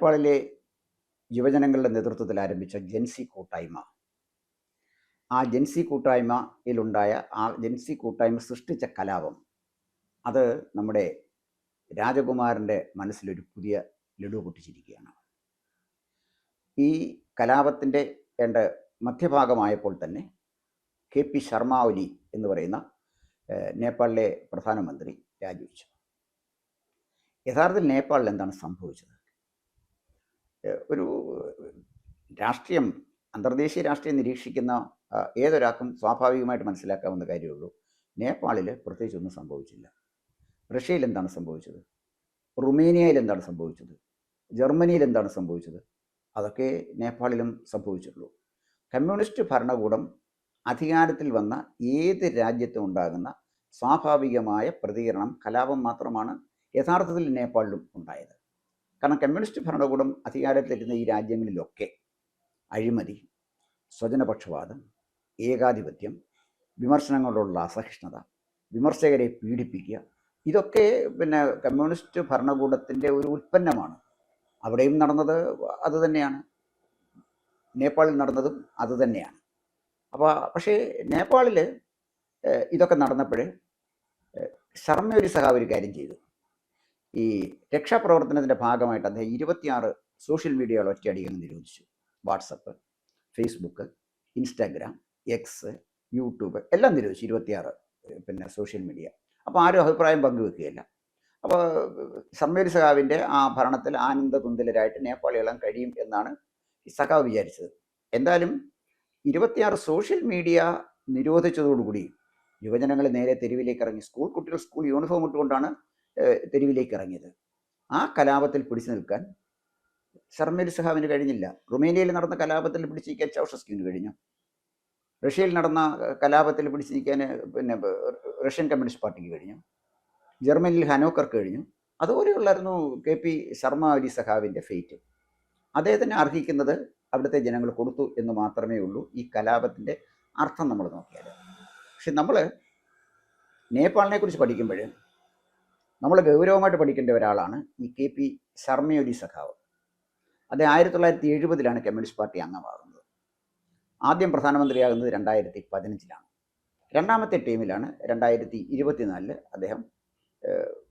നേപ്പാളിലെ യുവജനങ്ങളുടെ നേതൃത്വത്തിൽ ആരംഭിച്ച ജെൻസി കൂട്ടായ്മ. ആ ജെൻസി കൂട്ടായ്മയിലുണ്ടായ ആ ജെൻസി കൂട്ടായ്മ സൃഷ്ടിച്ച കലാപം അത് നമ്മുടെ രാജകുമാരന്റെ മനസ്സിലൊരു പുതിയ ലഡു പൊട്ടിച്ചിരിക്കുകയാണ്. ഈ കലാപത്തിന്റെ വേണ്ട മധ്യഭാഗമായപ്പോൾ തന്നെ കെ പി ശർമ്മ ഒലി എന്ന് പറയുന്ന നേപ്പാളിലെ പ്രധാനമന്ത്രി രാജിവെച്ചു. യഥാർത്ഥത്തിൽ നേപ്പാളിൽ എന്താണ് സംഭവിച്ചത്? ഒരു രാഷ്ട്രീയം അന്തർദേശീയ രാഷ്ട്രീയം നിരീക്ഷിക്കുന്ന ഏതൊരാൾക്കും സ്വാഭാവികമായിട്ട് മനസ്സിലാക്കാവുന്ന കാര്യമുള്ളൂ. നേപ്പാളിൽ പ്രത്യേകിച്ച് ഒന്നും സംഭവിച്ചില്ല. റഷ്യയിൽ എന്താണ് സംഭവിച്ചത്? റുമേനിയയിൽ എന്താണ് സംഭവിച്ചത്? ജർമ്മനിയിൽ എന്താണ് സംഭവിച്ചത്? അതൊക്കെ നേപ്പാളിലും സംഭവിച്ചിട്ടുള്ളൂ. കമ്മ്യൂണിസ്റ്റ് ഭരണകൂടം അധികാരത്തിൽ വന്ന ഏത് രാജ്യത്തും ഉണ്ടാകുന്ന സ്വാഭാവികമായ പ്രതികരണം കലാപം മാത്രമാണ് യഥാർത്ഥത്തിൽ നേപ്പാളിലും ഉണ്ടായത്. കാരണം കമ്മ്യൂണിസ്റ്റ് ഭരണകൂടം അധികാരത്തിലിരുന്ന ഈ രാജ്യങ്ങളിലൊക്കെ അഴിമതി സ്വജനപക്ഷപാതം ഏകാധിപത്യം വിമർശനങ്ങളോടുള്ള അസഹിഷ്ണുത വിമർശകരെ പീഡിപ്പിക്കുക ഇതൊക്കെ പിന്നെ കമ്മ്യൂണിസ്റ്റ് ഭരണകൂടത്തിന്റെ ഒരു ഉൽപ്പന്നമാണ്. അവിടെയും നടന്നത് അത് തന്നെയാണ്. നേപ്പാളിൽ നടന്നതും അത് തന്നെയാണ്. അപ്പോൾ പക്ഷേ നേപ്പാളിൽ ഇതൊക്കെ നടന്നപ്പോൾ ശർമ്മ ഒരു സഹാവ് ഒരു കാര്യം ചെയ്തു. ഈ രക്ഷാപ്രവർത്തനത്തിന്റെ ഭാഗമായിട്ട് അദ്ദേഹം ഇരുപത്തിയാറ് സോഷ്യൽ മീഡിയകൾ ഒറ്റയടിക്ക് നിരോധിച്ചു. WhatsApp Facebook Instagram X YouTube എല്ലാം നിരോധിച്ചു ഇരുപത്തിയാറ് പിന്നെ സോഷ്യൽ മീഡിയ. അപ്പോൾ ആരും അഭിപ്രായം പങ്കുവെക്കുകയില്ല. അപ്പോൾ സമ്മേരി സഖാവിന്റെ ആ ഭരണത്തിൽ ആനന്ദ തുന്തലരായിട്ട് നേപ്പാളികളാൻ കഴിയും എന്നാണ് സഖാവ് വിചാരിച്ചത്. എന്തായാലും ഇരുപത്തിയാറ് സോഷ്യൽ മീഡിയ നിരോധിച്ചതോടുകൂടി യുവജനങ്ങൾ നേരെ തെരുവിലേക്ക് ഇറങ്ങി സ്കൂൾ കുട്ടികൾ സ്കൂൾ യൂണിഫോം ഇട്ടുകൊണ്ടാണ് തെരുവിലേക്ക് ഇറങ്ങിയത് ആ കലാപത്തിൽ പിടിച്ചു നിൽക്കാൻ ശർമേൽ സഹാവിന് കഴിഞ്ഞില്ല. റുമേനിയയിൽ നടന്ന കലാപത്തിൽ പിടിച്ചു നിൽക്കാൻ കഴിഞ്ഞു. റഷ്യയിൽ നടന്ന കലാപത്തിൽ പിടിച്ചു പിന്നെ റഷ്യൻ കമ്മ്യൂണിസ്റ്റ് പാർട്ടിക്ക് കഴിഞ്ഞു. ജർമ്മനിയിൽ ഹനോക്കർക്ക് കഴിഞ്ഞു. അതുപോലെയുള്ളായിരുന്നു കെ പി ശർമ്മ അലി സഹാവിന്റെ ഫെയ്റ്റ് അദ്ദേഹത്തിന് അർഹിക്കുന്നത് അവിടുത്തെ ജനങ്ങൾ കൊടുത്തു എന്ന് മാത്രമേ ഉള്ളൂ ഈ കലാപത്തിന്റെ അർത്ഥം നമ്മൾ നോക്കിയാൽ. പക്ഷെ നമ്മൾ നേപ്പാളിനെ കുറിച്ച് പഠിക്കുമ്പോൾ നമ്മൾ ഗൗരവമായിട്ട് പഠിക്കേണ്ട ഒരാളാണ് ഈ കെ പി ശർമ്മയൊലി സഖാവ്. അദ്ദേഹം ആയിരത്തി തൊള്ളായിരത്തി എഴുപതിലാണ് കമ്മ്യൂണിസ്റ്റ് പാർട്ടി അംഗമാകുന്നത്. ആദ്യം പ്രധാനമന്ത്രിയാകുന്നത് രണ്ടായിരത്തി പതിനഞ്ചിലാണ് രണ്ടാമത്തെ ടീമിലാണ് രണ്ടായിരത്തി ഇരുപത്തിനാലിൽ അദ്ദേഹം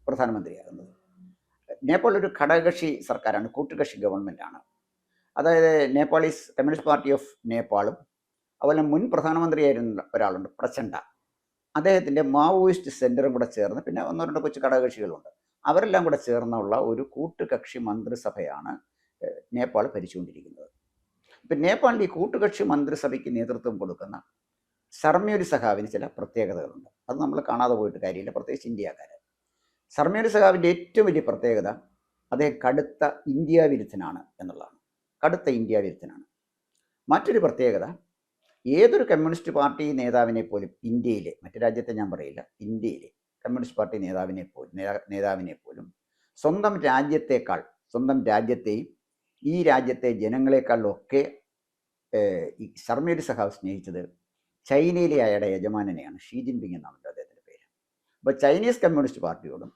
പ്രധാനമന്ത്രിയാകുന്നത്. നേപ്പാൾ ഒരു ഘടകകക്ഷി സർക്കാരാണ് കൂട്ടുകക്ഷി ഗവൺമെന്റാണ് അതായത് നേപ്പാളീസ് കമ്മ്യൂണിസ്റ്റ് പാർട്ടി ഓഫ് നേപ്പാളും അതുപോലെ മുൻ പ്രധാനമന്ത്രിയായിരുന്ന ഒരാളുണ്ട് പ്രചണ്ഡ. അദ്ദേഹത്തിന്റെ മാവോയിസ്റ്റ് സെന്ററും കൂടെ ചേർന്ന് പിന്നെ ഒന്നോ രണ്ടോ കൊച്ചു ഘടകകക്ഷികളുണ്ട്. അവരെല്ലാം കൂടെ ചേർന്നുള്ള ഒരു കൂട്ടുകക്ഷി മന്ത്രിസഭയാണ് നേപ്പാൾ ഭരിച്ചുകൊണ്ടിരിക്കുന്നത്. ഇപ്പം നേപ്പാളിൽ ഈ കൂട്ടുകക്ഷി മന്ത്രിസഭയ്ക്ക് നേതൃത്വം കൊടുക്കുന്ന ശർമ്മയൊലി സഖാവിന് ചില പ്രത്യേകതകളുണ്ട്. അത് നമ്മൾ കാണാതെ പോയിട്ട് കാര്യമില്ല പ്രത്യേകിച്ച് ഇന്ത്യക്കാർ ശർമ്മയൊലി സഖാവിന്റെ ഏറ്റവും വലിയ പ്രത്യേകത അദ്ദേഹം കടുത്ത ഇന്ത്യ വിരുദ്ധനാണ് എന്നുള്ളതാണ്. കടുത്ത ഇന്ത്യ വിരുദ്ധനാണ് മറ്റൊരു പ്രത്യേകത ഏതൊരു കമ്മ്യൂണിസ്റ്റ് പാർട്ടി നേതാവിനെ പോലും ഇന്ത്യയിലെ മറ്റു രാജ്യത്തെ ഞാൻ പറയില്ല ഇന്ത്യയിലെ കമ്മ്യൂണിസ്റ്റ് പാർട്ടി നേതാവിനെ പോലും നേതാ- നേതാവിനെ പോലും സ്വന്തം രാജ്യത്തേക്കാൾ സ്വന്തം രാജ്യത്തെയും ഈ രാജ്യത്തെ ജനങ്ങളെക്കാളൊക്കെ ഈ ശർമ്മയുടെ സഹാവ് സ്നേഹിച്ചത് ചൈനയിലെ അയാളുടെ യജമാനനെയാണ് ഷീ ജിൻപിങ് എന്നാണല്ലോ അദ്ദേഹത്തിന്റെ പേര്. അപ്പോൾ ചൈനീസ് കമ്മ്യൂണിസ്റ്റ് പാർട്ടിയോടും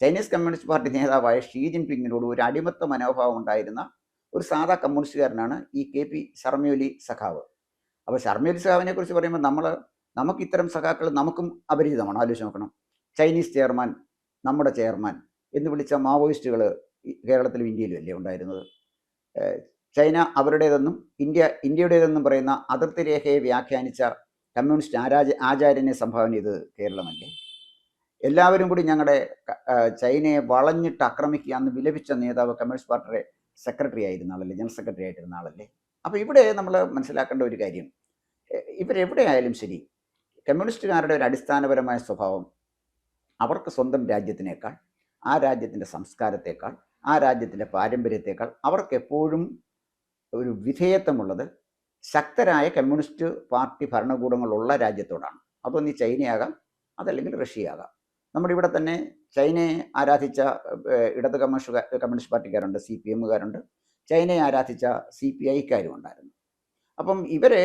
ചൈനീസ് കമ്മ്യൂണിസ്റ്റ് പാർട്ടി നേതാവായ ഷീ ജിൻപിങ്ങിനോടും ഒരു അടിമത്ത മനോഭാവം ഉണ്ടായിരുന്ന ഒരു സാധാ കമ്മ്യൂണിസ്റ്റുകാരനാണ് ഈ കെ പി ശർമ്മയൊലി സഖാവ്. അപ്പോൾ ശർമ്മയൊലി സഖാവിനെ കുറിച്ച് പറയുമ്പോൾ നമ്മൾ നമുക്ക് ഇത്തരം സഖാക്കൾ നമുക്കും അപരിചിതമാണ്. ആലോചിച്ച് നോക്കണം. ചൈനീസ് ചെയർമാൻ നമ്മുടെ ചെയർമാൻ എന്ന് വിളിച്ച മാവോയിസ്റ്റുകൾ കേരളത്തിലും ഇന്ത്യയിലും അല്ലേ ഉണ്ടായിരുന്നത്? ചൈന അവരുടേതെന്നും ഇന്ത്യ ഇന്ത്യയുടേതെന്നും പറയുന്ന അതിർത്തി രേഖയെ വ്യാഖ്യാനിച്ച കമ്മ്യൂണിസ്റ്റ് ആരാജ ആചാര്യനെ സംഭാവന ചെയ്ത് കേരളമല്ലേ? എല്ലാവരും കൂടി ഞങ്ങളുടെ ചൈനയെ വളഞ്ഞിട്ട് ആക്രമിക്കുക എന്ന് വിലപിച്ച നേതാവ് കമ്മ്യൂണിസ്റ്റ് പാർട്ടിയുടെ സെക്രട്ടറി ആയിരുന്ന ആളല്ലേ? ജനറൽ സെക്രട്ടറി ആയിട്ടിരുന്ന ആളല്ലേ? അപ്പോൾ ഇവിടെ നമ്മൾ മനസ്സിലാക്കേണ്ട ഒരു കാര്യം. ഇവരെവിടെയായാലും ശരി കമ്മ്യൂണിസ്റ്റുകാരുടെ ഒരു അടിസ്ഥാനപരമായ സ്വഭാവം അവർക്ക് സ്വന്തം രാജ്യത്തിനേക്കാൾ ആ രാജ്യത്തിന്റെ സംസ്കാരത്തേക്കാൾ ആ രാജ്യത്തിന്റെ പാരമ്പര്യത്തേക്കാൾ അവർക്ക് എപ്പോഴും ഒരു വിധേയത്വമുള്ളത് ശക്തരായ കമ്മ്യൂണിസ്റ്റ് പാർട്ടി ഭരണകൂടങ്ങളുള്ള രാജ്യത്തോടാണ്. അതൊന്ന് ചൈനയാകാം അതല്ലെങ്കിൽ റഷ്യയാകാം. നമ്മുടെ ഇവിടെ തന്നെ ചൈനയെ ആരാധിച്ച ഇടത് കമ്മ്യൂണിസ്റ്റ് കമ്മ്യൂണിസ്റ്റ് പാർട്ടിക്കാരുണ്ട് സി പി എമ്മുകാരുണ്ട്. ചൈനയെ ആരാധിച്ച സി പി ഐക്കാരും ഉണ്ടായിരുന്നു. അപ്പം ഇവരെ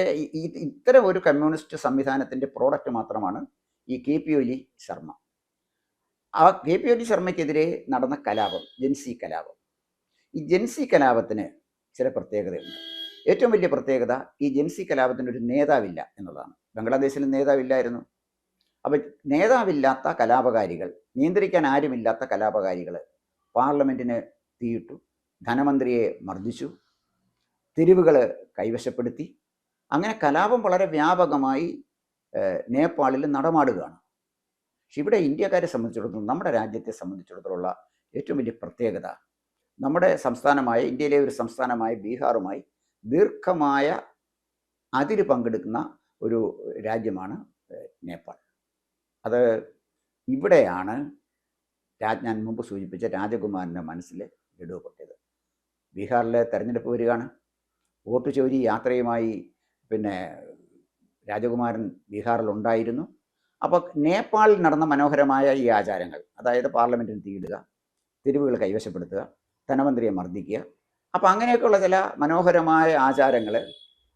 ഇത്തരം ഒരു കമ്മ്യൂണിസ്റ്റ് സംവിധാനത്തിന്റെ പ്രോഡക്റ്റ് മാത്രമാണ് ഈ കെ പി ഒലി ശർമ്മ. ആ കെ പി ഒലി ശർമ്മയ്ക്കെതിരെ നടന്ന കലാപം ജെൻസി കലാപം. ഈ ജെൻസി കലാപത്തിന് ചില പ്രത്യേകതയുണ്ട്. ഏറ്റവും വലിയ പ്രത്യേകത ഈ ജെൻസി കലാപത്തിന് ഒരു നേതാവില്ല എന്നുള്ളതാണ്. ബംഗ്ലാദേശിൽ നേതാവില്ലായിരുന്നു. അപ്പം നേതാവില്ലാത്ത കലാപകാരികൾ നിയന്ത്രിക്കാൻ ആരുമില്ലാത്ത കലാപകാരികൾ പാർലമെന്റിന് തീയിട്ടു ധനമന്ത്രിയെ മർദ്ദിച്ചു തെരുവുകൾ കൈവശപ്പെടുത്തി. അങ്ങനെ കലാപം വളരെ വ്യാപകമായി നേപ്പാളിൽ നടമാടുകയാണ്. പക്ഷെ ഇവിടെ ഇന്ത്യക്കാരെ സംബന്ധിച്ചിടത്തോളം നമ്മുടെ രാജ്യത്തെ സംബന്ധിച്ചിടത്തോളം ഏറ്റവും വലിയ പ്രത്യേകത നമ്മുടെ സംസ്ഥാനമായ ഇന്ത്യയിലെ ഒരു സംസ്ഥാനമായ ബീഹാറുമായി ദീർഘമായ അതിര് പങ്കെടുക്കുന്ന ഒരു രാജ്യമാണ് നേപ്പാൾ. അത് ഇവിടെയാണ് രാജ് ഞാൻ മുമ്പ് സൂചിപ്പിച്ച രാജകുമാരന്റെ മനസ്സിൽ ലഡു ബീഹാറിലെ തെരഞ്ഞെടുപ്പ് വരികയാണ്. വോട്ട് ചോരി യാത്രയുമായി പിന്നെ രാജകുമാരൻ ബീഹാറിലുണ്ടായിരുന്നു അപ്പോൾ നേപ്പാളിൽ നടന്ന മനോഹരമായ ഈ ആചാരങ്ങൾ അതായത് പാർലമെന്റിന് തീയിടുക തെരുവുകൾ കൈവശപ്പെടുത്തുക ധനമന്ത്രിയെ മർദ്ദിക്കുക അപ്പോൾ അങ്ങനെയൊക്കെയുള്ള ചില മനോഹരമായ ആചാരങ്ങൾ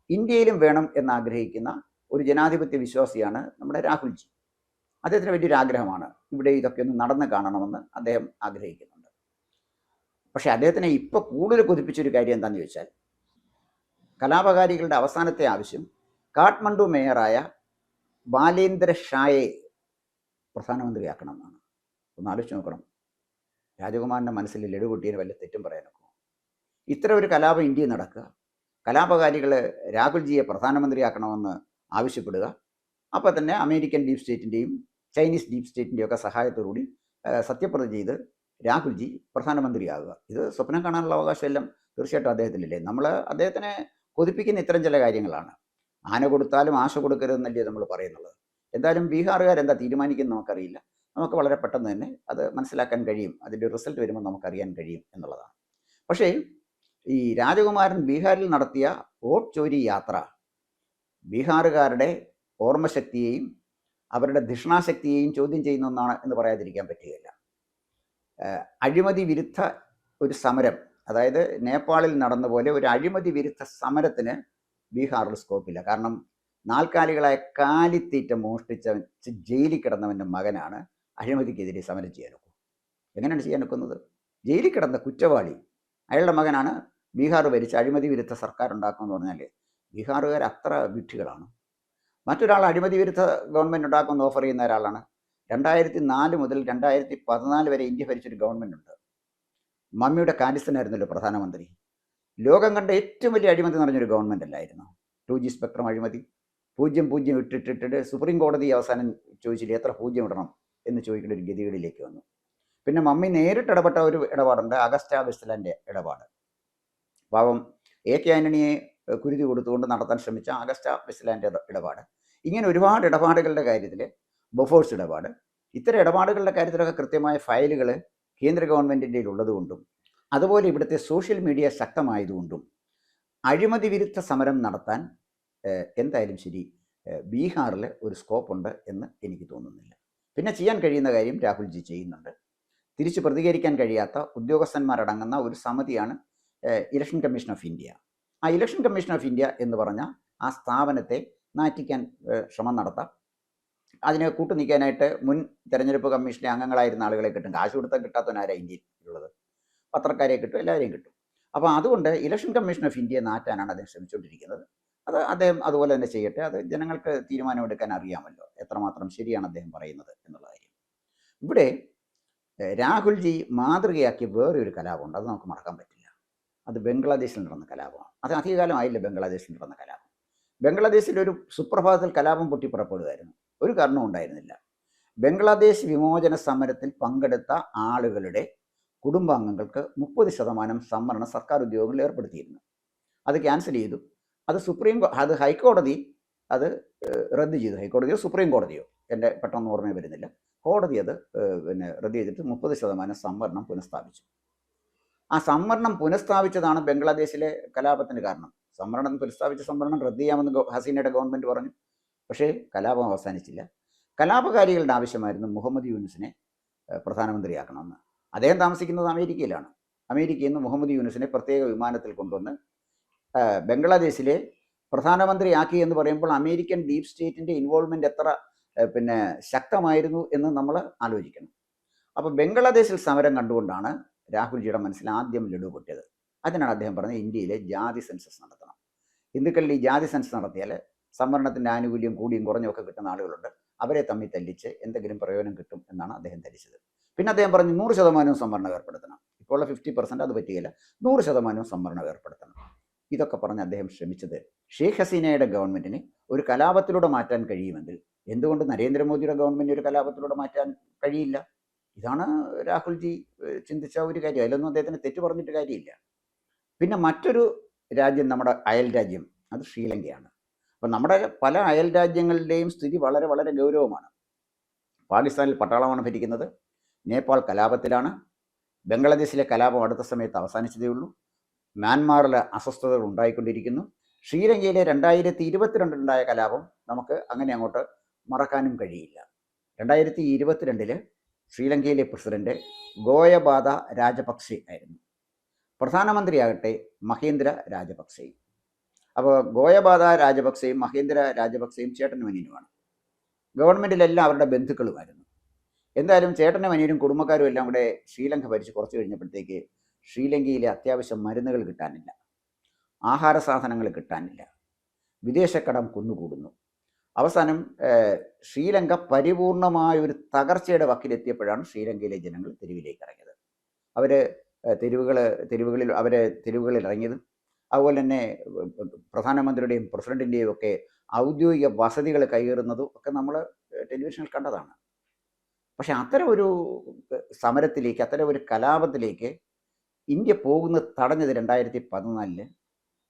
ഇന്ത്യയിലും വേണം എന്നാഗ്രഹിക്കുന്ന ഒരു ജനാധിപത്യ വിശ്വാസിയാണ് നമ്മുടെ രാഹുൽജി. അദ്ദേഹത്തിന് വലിയൊരു ആഗ്രഹമാണ് ഇവിടെ ഇതൊക്കെ ഒന്ന് നടന്ന് കാണണമെന്ന് അദ്ദേഹം ആഗ്രഹിക്കുന്നുണ്ട് പക്ഷേ അദ്ദേഹത്തിനെ ഇപ്പോൾ കൂടുതൽ കൊതിപ്പിച്ചൊരു കാര്യം എന്താണെന്ന് ചോദിച്ചാൽ കലാപകാരികളുടെ അവസാനത്തെ ആവശ്യം കാഠ്മണ്ഡു മേയറായ ബാലേന്ദ്ര ഷായെ പ്രധാനമന്ത്രിയാക്കണം എന്നാണ് ഒന്ന് ആലോചിച്ച് നോക്കണം. രാജകുമാരന്റെ മനസ്സിൽ ലഡു പൊട്ടിയതിന് വല്ല തെറ്റും പറയാനൊക്കെ? ഇത്ര ഒരു കലാപം ഇന്ത്യയിൽ നടക്കുക. കലാപകാരികൾ രാഹുൽജിയെ പ്രധാനമന്ത്രിയാക്കണമെന്ന് ആവശ്യപ്പെടുക. അപ്പോൾ തന്നെ അമേരിക്കൻ ഡീപ് സ്റ്റേറ്റിന്റെയും ചൈനീസ് ഡീപ് സ്റ്റേറ്റിന്റെയും ഒക്കെ സഹായത്തോടുകൂടി സത്യപ്രതിജ്ഞ ചെയ്ത് രാഹുൽജി പ്രധാനമന്ത്രിയാകുക ഇത് സ്വപ്നം കാണാനുള്ള അവകാശമെല്ലാം തീർച്ചയായിട്ടും അദ്ദേഹത്തിനില്ലേ. നമ്മൾ അദ്ദേഹത്തിനെ കൊതിപ്പിക്കുന്ന ഇത്തരം ചില കാര്യങ്ങളാണ്. ആന കൊടുത്താലും ആശ കൊടുക്കരുതെന്നല്ലേ നമ്മൾ പറയുന്നുള്ളത്. എന്തായാലും ബീഹാറുകാർ എന്താ തീരുമാനിക്കുന്നത് നമുക്കറിയില്ല. നമുക്ക് വളരെ പെട്ടെന്ന് തന്നെ അത് മനസ്സിലാക്കാൻ കഴിയും. അതിന്റെ റിസൾട്ട് വരുമ്പോൾ നമുക്കറിയാൻ കഴിയും എന്നുള്ളതാണ്. പക്ഷേ ഈ രാജകുമാരൻ ബീഹാറിൽ നടത്തിയ വോട്ട് ചോരി യാത്ര ബീഹാറുകാരുടെ ഓർമ്മശക്തിയെയും അവരുടെ ധിഷണാശക്തിയെയും ചോദ്യം ചെയ്യുന്ന ഒന്നാണ് എന്ന് പറയാതിരിക്കാൻ പറ്റുകയില്ല. അഴിമതി വിരുദ്ധ ഒരു സമരം അതായത് നേപ്പാളിൽ നടന്ന പോലെ ഒരു അഴിമതി വിരുദ്ധ സമരത്തിന് ബീഹാറിൽ സ്കോപ്പില്ല കാരണം നാൽക്കാലികളായ കാലിത്തീറ്റ മോഷ്ടിച്ച ജയിലിൽ കിടന്നവന്റെ മകനാണ് അഴിമതിക്കെതിരെ സമരം ചെയ്യാൻ ഒക്കും എങ്ങനെയാണ് ചെയ്യാൻ ഒക്കുന്നത് ജയിലിൽ കിടന്ന കുറ്റവാളി അയാളുടെ മകനാണ് ബീഹാർ ഭരിച്ച് അഴിമതി വിരുദ്ധ സർക്കാർ ഉണ്ടാക്കുമെന്ന് പറഞ്ഞാൽ ബീഹാറുകാർ അത്ര വിഡ്ഢികളാണ്. മറ്റൊരാൾ അഴിമതി വിരുദ്ധ ഗവൺമെന്റ് ഉണ്ടാക്കുമെന്ന് ഓഫർ ചെയ്യുന്ന ഒരാളാണ് രണ്ടായിരത്തി നാല് മുതൽ രണ്ടായിരത്തി പതിനാല് വരെ ഇന്ത്യ ഭരിച്ചൊരു ഗവൺമെന്റ് ഉണ്ട്. മമ്മിയുടെ കാലിസ്റ്റനായിരുന്നല്ലോ പ്രധാനമന്ത്രി. ലോകം കണ്ട ഏറ്റവും വലിയ അഴിമതി നിറഞ്ഞൊരു ഗവൺമെന്റ് അല്ലായിരുന്നു? ടു ജി സ്പെക്ട്രം അഴിമതി. പൂജ്യം പൂജ്യം ഇട്ടിട്ടിട്ട് സുപ്രീം കോടതി അവസാനം ചോദിച്ചില്ല എത്ര പൂജ്യം ഇടണം എന്ന് ചോദിക്കേണ്ട ഒരു ഗതികളിലേക്ക് വന്നു. പിന്നെ മമ്മി നേരിട്ട് ഇടപെട്ട ഒരു ഇടപാടുണ്ട് അഗസ്റ്റ വെസ്റ്റലാന്റെ ഇടപാട്. പാവം എ കെ ആന്റണിയെ കുരുതി കൊടുത്തുകൊണ്ട് നടത്താൻ ശ്രമിച്ച അഗസ്റ്റ വെസ്റ്റലാന്റെ ഇട- ഇടപാട്. ഇങ്ങനെ ഒരുപാട് ഇടപാടുകളുടെ കാര്യത്തിൽ ബൊഫോഴ്സ് ഇടപാട്. ഇത്തരം ഇടപാടുകളുടെ കാര്യത്തിലൊക്കെ കൃത്യമായ ഫയലുകൾ കേന്ദ്ര ഗവൺമെന്റിന്റെ ഉള്ളതുകൊണ്ടും അതുപോലെ ഇവിടുത്തെ സോഷ്യൽ മീഡിയ ശക്തമായതുകൊണ്ടും അഴിമതി വിരുദ്ധ സമരം നടത്താൻ എന്തായാലും ശരി ബീഹാറിൽ ഒരു സ്കോപ്പ് ഉണ്ട് എന്ന് എനിക്ക് തോന്നുന്നില്ല. പിന്നെ ചെയ്യാൻ കഴിയുന്ന കാര്യം രാഹുൽജി ചെയ്യുന്നുണ്ട്. തിരിച്ച് പ്രതികരിക്കാൻ കഴിയാത്ത ഉദ്യോഗസ്ഥന്മാരടങ്ങുന്ന ഒരു സമിതിയാണ് ഇലക്ഷൻ കമ്മീഷൻ ഓഫ് ഇന്ത്യ. ആ ഇലക്ഷൻ കമ്മീഷൻ ഓഫ് ഇന്ത്യ എന്ന് പറഞ്ഞ ആ സ്ഥാപനത്തെ നാറ്റിക്കാൻ ശ്രമം നടത്താം. അതിനെ കൂട്ടു നിൽക്കാനായിട്ട് മുൻ തെരഞ്ഞെടുപ്പ് കമ്മീഷനിലെ അംഗങ്ങളായിരുന്ന ആളുകളെ കിട്ടും. കാശ് കൊടുത്താൽ കിട്ടാത്തവനാരാ ഇന്ത്യയിൽ ഉള്ളത് പത്രക്കാരെ കിട്ടും എല്ലാവരെയും കിട്ടും. അപ്പോൾ അതുകൊണ്ട് ഇലക്ഷൻ കമ്മീഷൻ ഓഫ് ഇന്ത്യയെ നാറ്റാനാണ് അദ്ദേഹം ശ്രമിച്ചുകൊണ്ടിരിക്കുന്നത്. അത് അദ്ദേഹം അതുപോലെ തന്നെ ചെയ്യട്ടെ. അത് ജനങ്ങൾക്ക് തീരുമാനമെടുക്കാൻ അറിയാമല്ലോ. എത്രമാത്രം ശരിയാണ് അദ്ദേഹം പറയുന്നത് എന്നുള്ള കാര്യം. ഇവിടെ രാഹുൽജി മാതൃകയാക്കിയ വേറെ ഒരു കലാപമുണ്ട്. അത് നമുക്ക് മറക്കാൻ പറ്റില്ല. അത് ബംഗ്ലാദേശിൽ നടന്ന കലാപമാണ്. അത് അധികകാലം ആയില്ല ബംഗ്ലാദേശിൽ നടന്ന കലാപം. ബംഗ്ലാദേശിൽ ഒരു സുപ്രഭാതത്തിൽ കലാപം പൊട്ടിപ്പുറപ്പെടുകയായിരുന്നു. ഒരു കാരണവും ഉണ്ടായിരുന്നില്ല. ബംഗ്ലാദേശ് വിമോചന സമരത്തിൽ പങ്കെടുത്ത ആളുകളുടെ കുടുംബാംഗങ്ങൾക്ക് മുപ്പത് ശതമാനം സംവരണം സർക്കാർ ഉദ്യോഗങ്ങളിൽ ഏർപ്പെടുത്തിയിരുന്നു. അത് ക്യാൻസൽ ചെയ്തു. അത് സുപ്രീം അത് ഹൈക്കോടതി അത് റദ്ദ് ചെയ്തു. ഹൈക്കോടതിയോ സുപ്രീം കോടതിയോ? എന്റെ പെട്ടെന്ന് ഓർമ്മ വരുന്നില്ല. കോടതി അത് പിന്നെ റദ്ദ് ചെയ്തിട്ട് മുപ്പത് ശതമാനം സംവരണം പുനഃസ്ഥാപിച്ചു. ആ സംവരണം പുനഃസ്ഥാപിച്ചതാണ് ബംഗ്ലാദേശിലെ കലാപത്തിന് കാരണം. സംവരണം പുനഃസ്ഥാപിച്ച സംവരണം റദ്ദ് ചെയ്യാമെന്ന് ഹസീനയുടെ ഗവൺമെന്റ് പറഞ്ഞു. പക്ഷേ കലാപം അവസാനിച്ചില്ല. കലാപകാരികളുടെ ആവശ്യമായിരുന്നു മുഹമ്മദ് യൂനുസിനെ പ്രധാനമന്ത്രിയാക്കണമെന്ന്. അദ്ദേഹം താമസിക്കുന്നത് അമേരിക്കയിലാണ്. അമേരിക്കയിൽ നിന്ന് മുഹമ്മദ് യൂനുസിനെ പ്രത്യേക വിമാനത്തിൽ കൊണ്ടുവന്ന് ബംഗ്ലാദേശിലെ ബംഗ്ലാദേശിലെ പ്രധാനമന്ത്രിയാക്കി എന്ന് പറയുമ്പോൾ അമേരിക്കൻ ഡീപ് സ്റ്റേറ്റിന്റെ ഇൻവോൾവ്മെന്റ് എത്ര പിന്നെ ശക്തമായിരുന്നു എന്ന് നമ്മൾ ആലോചിക്കണം. അപ്പോൾ ബംഗ്ലാദേശിൽ സമരം കണ്ടുകൊണ്ടാണ് രാഹുൽജിയുടെ മനസ്സിൽ ആദ്യം ലഡു പൊട്ടിയത്. അതിനാണ് അദ്ദേഹം പറഞ്ഞത് ഇന്ത്യയിലെ ജാതി സെൻസസ് നടത്തണം. ഹിന്ദുക്കളിൽ ഈ ജാതി സെൻസസ് നടത്തിയാൽ സംവരണത്തിന്റെ ആനുകൂല്യം കൂടിയും കുറഞ്ഞും ഒക്കെ കിട്ടുന്ന ആളുകളുണ്ട്. അവരെ തമ്മിൽ തല്ലിച്ച് എന്തെങ്കിലും പ്രയോജനം കിട്ടും എന്നാണ് അദ്ദേഹം ധരിച്ചത്. പിന്നെ അദ്ദേഹം പറഞ്ഞു നൂറ് ശതമാനവും സംവരണം ഏർപ്പെടുത്തണം. ഇപ്പോൾ ഉള്ള ഫിഫ്റ്റി പെർസെന്റ് അത് പറ്റുകയില്ല നൂറ് ശതമാനവും സംവരണം ഏർപ്പെടുത്തണം. ഇതൊക്കെ പറഞ്ഞ് അദ്ദേഹം ശ്രമിച്ചത് ഷെയ്ഖ് ഹസീനയുടെ ഗവൺമെന്റിന് ഒരു കലാപത്തിലൂടെ മാറ്റാൻ കഴിയുമെങ്കിൽ എന്തുകൊണ്ട് നരേന്ദ്രമോദിയുടെ ഗവൺമെന്റ് ഒരു കലാപത്തിലൂടെ മാറ്റാൻ കഴിയില്ല? ഇതാണ് രാഹുൽജി ചിന്തിച്ച ഒരു കാര്യം. അതിലൊന്നും അദ്ദേഹത്തിന് തെറ്റ് പറഞ്ഞിട്ട് കാര്യമില്ല. പിന്നെ മറ്റൊരു രാജ്യം നമ്മുടെ അയൽ രാജ്യം അത് ശ്രീലങ്കയാണ്. അപ്പം നമ്മുടെ പല അയൽ രാജ്യങ്ങളുടെയും സ്ഥിതി വളരെ വളരെ ഗൗരവമാണ്. പാകിസ്ഥാനിൽ പട്ടാളമാണ് ഭരിക്കുന്നത്. നേപ്പാൾ കലാപത്തിലാണ്. ബംഗ്ലാദേശിലെ കലാപം അടുത്ത സമയത്ത് അവസാനിച്ചതേ ഉള്ളൂ. മ്യാൻമാറിൽ അസ്വസ്ഥതകൾ ഉണ്ടായിക്കൊണ്ടിരിക്കുന്നു. ശ്രീലങ്കയിലെ രണ്ടായിരത്തി ഇരുപത്തിരണ്ടിലുണ്ടായ കലാപം നമുക്ക് അങ്ങനെ അങ്ങോട്ട് മറക്കാനും കഴിയില്ല. രണ്ടായിരത്തി ഇരുപത്തിരണ്ടിൽ ശ്രീലങ്കയിലെ പ്രസിഡന്റ് ഗോയബാദ രാജപക്സെ ആയിരുന്നു. പ്രധാനമന്ത്രിയാകട്ടെ മഹേന്ദ്ര രാജപക്സെ അപ്പോൾ ഗോയബാദ രാജപക്സെയും മഹേന്ദ്ര രാജപക്സെയും ചേട്ടനും അനിയനുമാണ്. ഗവൺമെന്റിലെല്ലാം അവരുടെ ബന്ധുക്കളുമായിരുന്നു. എന്തായാലും ചേട്ടനും കുടുംബക്കാരും എല്ലാം കൂടെ ശ്രീലങ്ക ഭരിച്ച് കുറച്ച് കഴിഞ്ഞപ്പോഴത്തേക്ക് ശ്രീലങ്കയിലെ അത്യാവശ്യം മരുന്നുകൾ കിട്ടാനില്ല. ആഹാര സാധനങ്ങൾ കിട്ടാനില്ല. വിദേശക്കടം കുന്നുകൂടുന്നു. അവസാനം ശ്രീലങ്ക പരിപൂർണമായ ഒരു തകർച്ചയുടെ വക്കിലെത്തിയപ്പോഴാണ് ശ്രീലങ്കയിലെ ജനങ്ങൾ തെരുവിലേക്ക് ഇറങ്ങിയത്. അവർ തെരുവുകൾ തെരുവുകളിൽ അവരെ തെരുവുകളിൽ ഇറങ്ങിയത് അതുപോലെ തന്നെ പ്രധാനമന്ത്രിയുടെയും പ്രസിഡന്റിന്റെയും ഒക്കെ ഔദ്യോഗിക വസതികൾ കൈയേറുന്നതും ഒക്കെ നമ്മൾ ടെലിവിഷനിൽ കണ്ടതാണ് പക്ഷെ അത്തരം ഒരു സമരത്തിലേക്ക് അത്തരം ഒരു കലാപത്തിലേക്ക് ഇന്ത്യ പോകുന്ന തടഞ്ഞത് രണ്ടായിരത്തി പതിനാലിൽ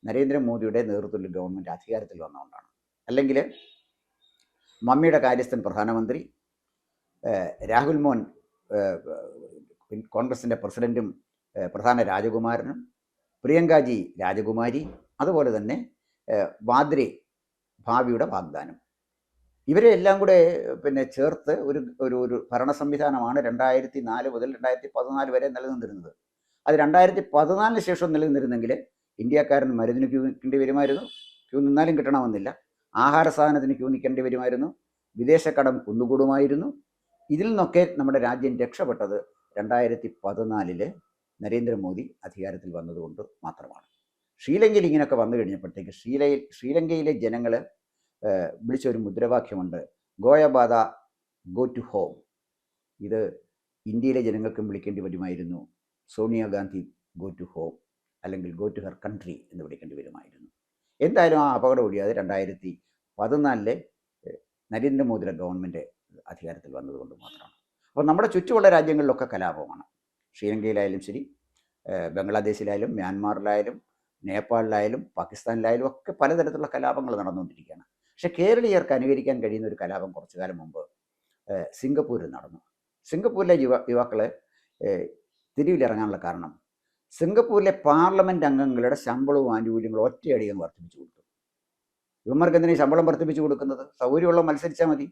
നരേന്ദ്രമോദിയുടെ നേതൃത്വത്തിൽ ഗവൺമെന്റ് അധികാരത്തിൽ വന്നുകൊണ്ടാണ് അല്ലെങ്കിൽ മമ്മിയുടെ കാര്യസ്ഥൻ പ്രധാനമന്ത്രി രാഹുൽ മോൻ കോൺഗ്രസിന്റെ പ്രസിഡന്റും പ്രധാന രാജകുമാരനും പ്രിയങ്കാജി രാജകുമാരി അതുപോലെ തന്നെ വാദ്രെ ഭാവിയുടെ വാഗ്ദാനം. ഇവരെ എല്ലാം കൂടെ പിന്നെ ചേർത്ത് ഒരു ഒരു ഒരു ഭരണ സംവിധാനമാണ് രണ്ടായിരത്തി നാല് മുതൽ രണ്ടായിരത്തി പതിനാല് വരെ നിലനിന്നിരുന്നത്. അത് രണ്ടായിരത്തി പതിനാലിന് ശേഷം നിലനിന്നിരുന്നെങ്കിൽ ഇന്ത്യക്കാരൻ മരുന്നിന് ക്യൂ നിൽക്കേണ്ടി വരുമായിരുന്നു. ക്യൂ നിന്നാലും കിട്ടണമെന്നില്ല. ആഹാര സാധനത്തിന് ക്യൂ നിൽക്കേണ്ടി വരുമായിരുന്നു. വിദേശക്കടം കുന്നുകൂടുമായിരുന്നു ഇതിൽ നിന്നൊക്കെ നമ്മുടെ രാജ്യം രക്ഷപ്പെട്ടത് രണ്ടായിരത്തി പതിനാലിൽ നരേന്ദ്രമോദി അധികാരത്തിൽ വന്നതുകൊണ്ട് മാത്രമാണ്. ശ്രീലങ്കയിൽ ഇങ്ങനെയൊക്കെ വന്നു കഴിഞ്ഞപ്പോഴത്തേക്ക് ശ്രീലയിൽ ശ്രീലങ്കയിലെ ജനങ്ങൾ വിളിച്ചൊരു മുദ്രാവാക്യമുണ്ട്. ഗോയബാധ ഗോ ടു ഹോം. ഇത് ഇന്ത്യയിലെ ജനങ്ങൾക്കും വിളിക്കേണ്ടി വരുമായിരുന്നു. സോണിയാഗാന്ധി ഗോ ടു ഹോം അല്ലെങ്കിൽ ഗോ ടു ഹെർ കൺട്രി എന്ന് വിളിക്കേണ്ടി വരുമായിരുന്നു. എന്തായാലും ആ അപകടം ഒഴിയാതെ രണ്ടായിരത്തി പതിനാലിലെ നരേന്ദ്രമോദിയുടെ ഗവൺമെന്റ് അധികാരത്തിൽ വന്നതുകൊണ്ട് മാത്രമാണ്. അപ്പോൾ നമ്മുടെ ചുറ്റുമുള്ള രാജ്യങ്ങളിലൊക്കെ കലാപമാണ്. ശ്രീലങ്കയിലായാലും ശരി ബംഗ്ലാദേശിലായാലും മ്യാൻമാറിലായാലും നേപ്പാളിലായാലും പാകിസ്ഥാനിലായാലും ഒക്കെ പലതരത്തിലുള്ള കലാപങ്ങൾ നടന്നുകൊണ്ടിരിക്കുകയാണ്. പക്ഷെ കേരളീയർക്ക് അനുകരിക്കാൻ കഴിയുന്ന ഒരു കലാപം കുറച്ചു കാലം മുമ്പ് സിംഗപ്പൂരിൽ നടന്നു. സിംഗപ്പൂരിലെ യുവ യുവാക്കൾ തിരിവിലിറങ്ങാനുള്ള കാരണം സിംഗപ്പൂരിലെ പാർലമെന്റ് അംഗങ്ങളുടെ ശമ്പളവും ആനുകൂല്യങ്ങളും ഒറ്റയടികം വർദ്ധിപ്പിച്ചു കൊടുത്തു. ഇവന്മാർക്ക് എന്തിനാ ഈ ശമ്പളം വർദ്ധിപ്പിച്ചു കൊടുക്കുന്നത് സൗകര്യമുള്ള മത്സരിച്ചാൽ മതി.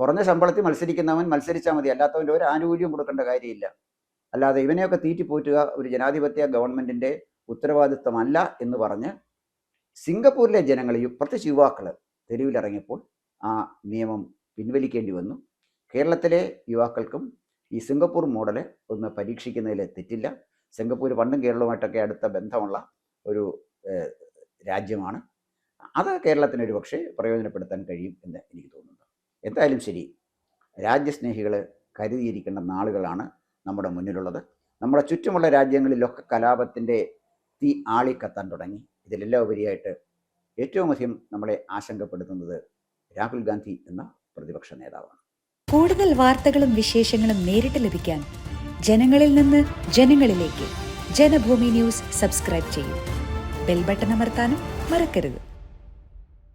കുറഞ്ഞ ശമ്പളത്തിൽ മത്സരിക്കുന്നവൻ മത്സരിച്ചാൽ മതി. അല്ലാത്തവന്റെ ഒരു ആനുകൂല്യം കൊടുക്കേണ്ട കാര്യമില്ല. അല്ലാതെ ഇവനെയൊക്കെ തീറ്റിപ്പോറ്റുക ഒരു ജനാധിപത്യ ഗവൺമെന്റിന്റെ ഉത്തരവാദിത്വമല്ല എന്ന് പറഞ്ഞ് സിംഗപ്പൂരിലെ ജനങ്ങൾ പ്രത്യേകിച്ച് യുവാക്കൾ തെരുവിലിറങ്ങിയപ്പോൾ ആ നിയമം പിൻവലിക്കേണ്ടി വന്നു. കേരളത്തിലെ യുവാക്കൾക്കും ഈ സിംഗപ്പൂർ മോഡൽ ഒന്ന് പരീക്ഷിക്കുന്നതിൽ തെറ്റില്ല. സിംഗപ്പൂർ പണ്ടും കേരളവുമായിട്ടൊക്കെ അടുത്ത ബന്ധമുള്ള ഒരു രാജ്യമാണ്. അത് കേരളത്തിന് ഒരു പക്ഷേ പ്രയോജനപ്പെടുത്താൻ കഴിയും എന്ന് എനിക്ക് തോന്നുന്നു. എന്തായാലും ശരി രാജ്യസ്നേഹികൾ കരുതിയിരിക്കേണ്ട നാളുകളാണ്. നമ്മുടെ മുന്നിലുള്ളത്. നമ്മുടെ ചുറ്റുമുള്ള രാജ്യങ്ങളിലൊക്കെ കലാപത്തിന്റെ തീ ആളിക്കത്താൻ തുടങ്ങി. ഇതിലെല്ലാം ഉപരിയായിട്ട് ഏറ്റവും അധികം നമ്മളെ ആശങ്കപ്പെടുത്തുന്നത് രാഹുൽ ഗാന്ധി എന്ന പ്രതിപക്ഷ നേതാവാണ്. കൂടുതൽ വാർത്തകളും വിശേഷങ്ങളും നേരിട്ട് ലഭിക്കാൻ ജനങ്ങളിൽ നിന്ന് ജനങ്ങളിലേക്ക് ജനഭൂമി ന്യൂസ് സബ്സ്ക്രൈബ് ചെയ്യൂ. ബെൽബട്ടൺ അമർത്താനും മറക്കരുത്.